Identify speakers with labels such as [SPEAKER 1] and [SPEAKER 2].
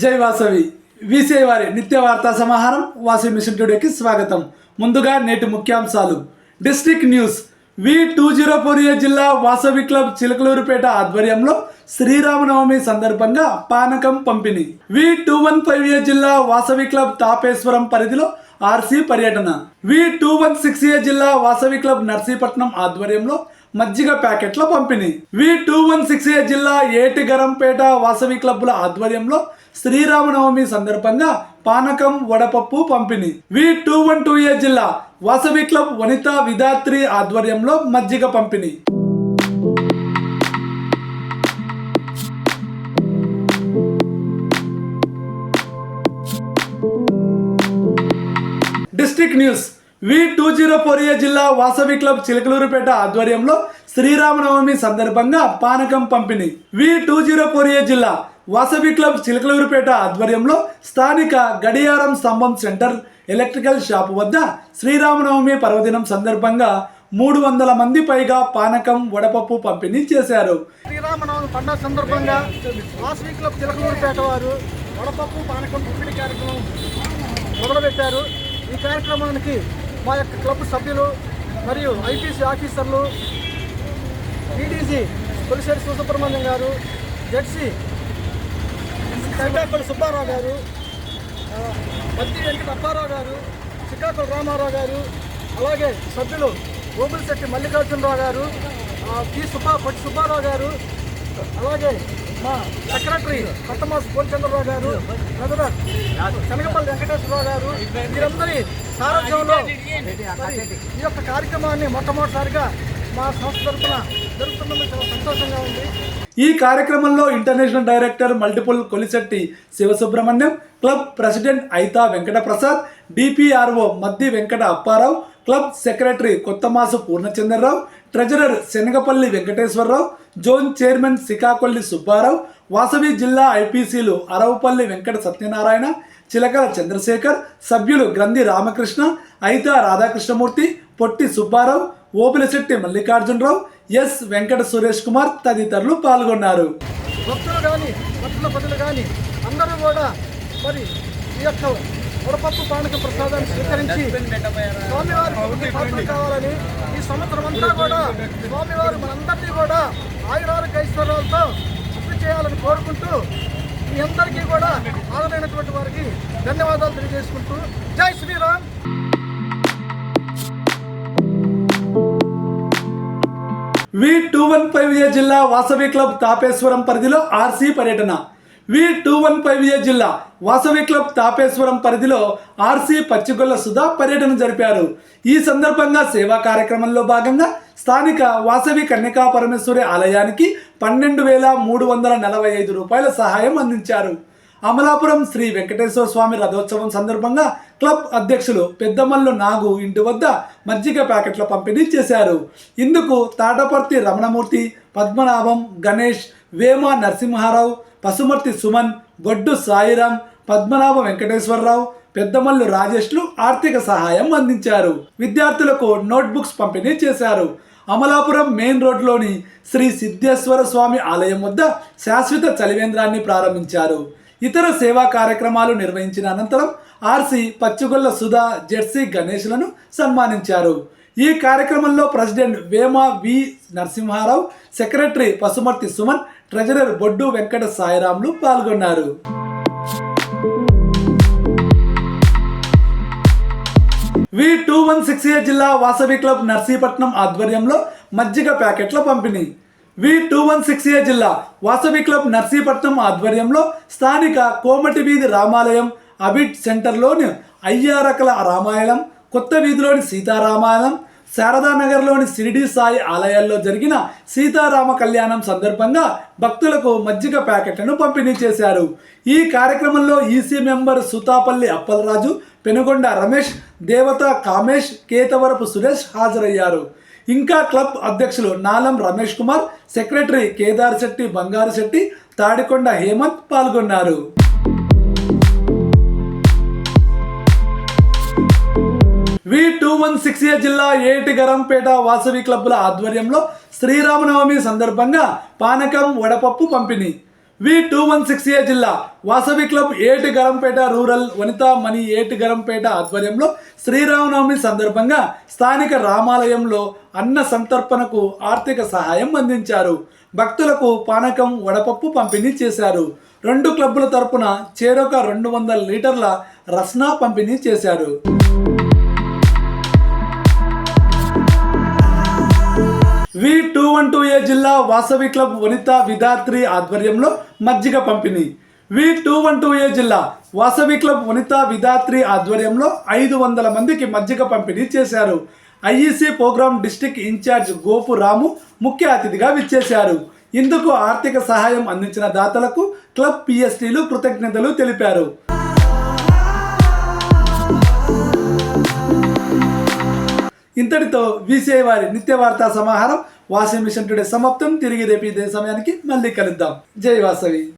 [SPEAKER 1] జై వాసవి. వీసీ వారి నిత్య వార్తా సమాహారం వాసవి మిషన్ టుడేకి స్వాగతం. ముందుగా నేటి ముఖ్యాంశాలు. District news. V two zero four A జిల్లా వాసవి క్లబ్ చిలకలూరుపేట ఆధ్వర్యంలో శ్రీరామనవమి సందర్భంగా పానకం పంపిణీ. V two one five A జిల్లా వాసవి క్లబ్ తాపేశ్వరం పరిధిలో ఆర్సీ పర్యటన. V two one six A జిల్లా వాసవి క్లబ్ నర్సీపట్నం ఆధ్వర్యంలో మజ్జిగ ప్యాకెట్ల పంపిణీ. V two one six A జిల్లా ఏటిగరంపేట వాసవి క్లబ్ల ఆధ్వర్యంలో శ్రీరామనవమి సందర్భంగా పానకం వడపప్పు పంపిణీ. V two one two A జిల్లా వాసవి క్లబ్ వనిత విధాత్రి ఆధ్వర్యంలో మజ్జిగ పంపిణీ. District news. V two zero four A జిల్లా వాసవి క్లబ్ చిలకలూరుపేట ఆధ్వర్యంలో శ్రీరామనవమి సందర్భంగా పానకం పంపిణీ. V two zero four A జిల్లా వాసవి క్లబ్ చిలకలూరుపేట ఆధ్వర్యంలో స్థానిక గడియారం స్తంభం సెంటర్ ఎలక్ట్రికల్ షాప్ వద్ద శ్రీరామనవమి పర్వదినం సందర్భంగా మూడు వందల మంది పైగా పానకం వడపప్పు పంపిణీ చేశారు.
[SPEAKER 2] శ్రీరామనవమి పండుగ సందర్భంగా వాసవి క్లబ్ చిలకలూరుపేట వారు వడపప్పు పానకం పంపిణీ కార్యక్రమం మొదలుపెట్టారు. ఈ కార్యక్రమానికి మా యొక్క క్లబ్ సభ్యులు మరియు ఐపీసీ ఆఫీసర్లు టీడీసీ తొలిసేరి శివసుబ్రహ్మణ్యం గారు జడ్సీ శ్రీకాకుళం సుబ్బారావు గారు ఆ, మద్ది వెంకట అప్పారావు గారు శ్రీకాకుళ రామారావు గారు అలాగే సభ్యులు గోపులశెట్టి మల్లికార్జునరావు గారు పి సుబ్బా పట్టి సుబ్బారావు గారు అలాగే మా సెక్రటరీ కొత్తమాస్ పూర్చంద్రరావు గారు ట్రెజరర్ శనగపల్లి వెంకటేశ్వరరావు గారు వీరందరి సారథ్యంలో ఈ యొక్క కార్యక్రమాన్ని మొట్టమొదటిసారిగా మా సంస్థ తరఫున జరుగుతున్నందుకు చాలా సంతోషంగా ఉంది.
[SPEAKER 1] ఈ కార్యక్రమంలో international director multiple Kolisetti Sivasubrahmanyam club president Aitha Venkata Prasad DPRO Maddi Venkata Apparao club secretary Kothamasu Purnachandrarao treasurer Shanagapalli Venkateswararao zone chairman Sikakolli Subbarao Vasavi జిల్లా ఐపీసీలు అరవపల్లి వెంకట సత్యనారాయణ చిలకల చంద్రశేఖర్ సభ్యులు గ్రంథి రామకృష్ణ ఐతా రాధాకృష్ణమూర్తి పొట్టి సుబ్బారావు ఓపిలశెట్టి మల్లికార్జునరావు ఎస్ వెంకట సురేష్ కుమార్ తదితరులు పాల్గొన్నారు.
[SPEAKER 2] భక్తులు కానీ భక్తుల ప్రజలు కానీ అందరూ కూడా మరి ఈ యొక్క గుడపప్పు పానక ప్రసాదాన్ని స్వీకరించి స్వామివారి పాత్ర కావాలని ఈ సంవత్సరం అంతా కూడా స్వామివారు మనందరినీ కూడా ఆయురారోగ్య ఐశ్వర్యాలతో శుద్ధి చేయాలని కోరుకుంటూ మీ అందరికీ కూడా ఆదరైనటువంటి వారికి ధన్యవాదాలు తెలియజేసుకుంటూ జై Shri Ram.
[SPEAKER 1] V two one five A జిల్లా వాసవి క్లబ్ తాపేశ్వరం పరిధిలో ఆర్సీ పర్యటన. V two one five A జిల్లా వాసవి క్లబ్ తాపేశ్వరం పరిధిలో ఆర్సీ పచ్చిగొల్ల సుధా పర్యటన జరిపారు. ఈ సందర్భంగా సేవా కార్యక్రమంలో భాగంగా స్థానిక వాసవి కన్యకా పరమేశ్వరి ఆలయానికి పన్నెండు వేల మూడు వందల నలభై ఐదు రూపాయల సహాయం అందించారు. అమలాపురం శ్రీ వెంకటేశ్వర స్వామి రథోత్సవం సందర్భంగా క్లబ్ అధ్యక్షులు పెద్దమల్లు నాగు ఇంటి వద్ద మజ్జిగ ప్యాకెట్ల పంపిణీ చేశారు. ఇందుకు తాటపర్తి రమణమూర్తి పద్మనాభం గణేష్ వేమ నరసింహారావు పసుమర్తి సుమన్ బొడ్డు సాయిరాం పద్మనాభ వెంకటేశ్వరరావు పెద్దమల్లు రాజేష్లు ఆర్థిక సహాయం అందించారు. విద్యార్థులకు నోట్బుక్స్ పంపిణీ చేశారు. అమలాపురం మెయిన్ రోడ్లోని శ్రీ సిద్ధేశ్వర స్వామి ఆలయం వద్ద శాశ్వత చలివేంద్రాన్ని ప్రారంభించారు. ఇతర సేవా కార్యక్రమాలు నిర్వహించిన అనంతరం ఆర్సి పచ్చిగొల్ల సుధా జెర్సీ గణేష్లను సన్మానించారు. ఈ కార్యక్రమంలో president Vema V Narasimharao secretary Pasumarthi Suman treasurer Boddu Venkata Sairamulu పాల్గొన్నారు. V two one six A జిల్లా వాసవి క్లబ్ నర్సీపట్నం ఆధ్వర్యంలో మజ్జిగ ప్యాకెట్ల పంపిణీ. V two one six A జిల్లా వాసవి క్లబ్ నర్సీపట్నం ఆధ్వర్యంలో స్థానిక కోమటి వీధి రామాలయం అబిట్ సెంటర్లోని అయ్యారకల రామాయణం కొత్త వీధిలోని సీతారామాయణం శారదానగర్లోని సిరిడి సాయి ఆలయాల్లో జరిగిన సీతారామ కళ్యాణం సందర్భంగా భక్తులకు మజ్జిగ ప్యాకెట్లను పంపిణీ చేశారు. ఈ కార్యక్రమంలో ఈసీ మెంబర్ సుతాపల్లి అప్పలరాజు పెనుగొండ రమేష్ దేవత కామేష్ కేతవరపు సురేష్ హాజరయ్యారు. ఇంకా క్లబ్ అధ్యక్షులు నాలం రమేష్ కుమార్ సెక్రటరీ కేదార్ శెట్టి బంగారు శెట్టి తాడికొండ హేమంత్ పాల్గొన్నారు. వన్ సిక్స్ ఏ జిల్లా ఏటిగరంపేట వాసవి క్లబ్ల ఆధ్వర్యంలో శ్రీరామనవమి సందర్భంగా పానకం వడపప్పు పంపిణీ. V two one six A జిల్లా వాసవి క్లబ్ ఏటి గరంపేట రూరల్ వనితా మణి ఏటి గరంపేట ఆధ్వర్యంలో శ్రీరామనవమి సందర్భంగా స్థానిక రామాలయంలో అన్న సంతర్పణకు ఆర్థిక సహాయం అందించారు. భక్తులకు పానకం వడపప్పు పంపిణీ చేశారు. రెండు క్లబ్బుల తరపున చేరొక రెండు వందల లీటర్ల రస్నా పంపిణీ చేశారు. V two one two A జిల్లా వాసవి క్లబ్ వనిత విధాత్రి ఆధ్వర్యంలో మజ్జిగ పంపిణీ. V two one two A జిల్లా వాసవి క్లబ్ వనిత విధాత్రి ఆధ్వర్యంలో ఐదు వందల మందికి మజ్జిగ పంపిణీ చేశారు. IEC program district incharge Gopu Ramu ముఖ్య అతిథిగా విచ్చేశారు. ఇందుకు ఆర్థిక సహాయం అందించిన దాతలకు క్లబ్ పిఎస్టీలు కృతజ్ఞతలు తెలిపారు. ఇంతటితో వీసీఐ వారి నిత్య వార్తా సమాహారం వాషింగ్ మిషన్ టుడే సమాప్తం. తిరిగి రేపు ఇదే సమయానికి మళ్ళీ కలుద్దాం. జై వాసవి.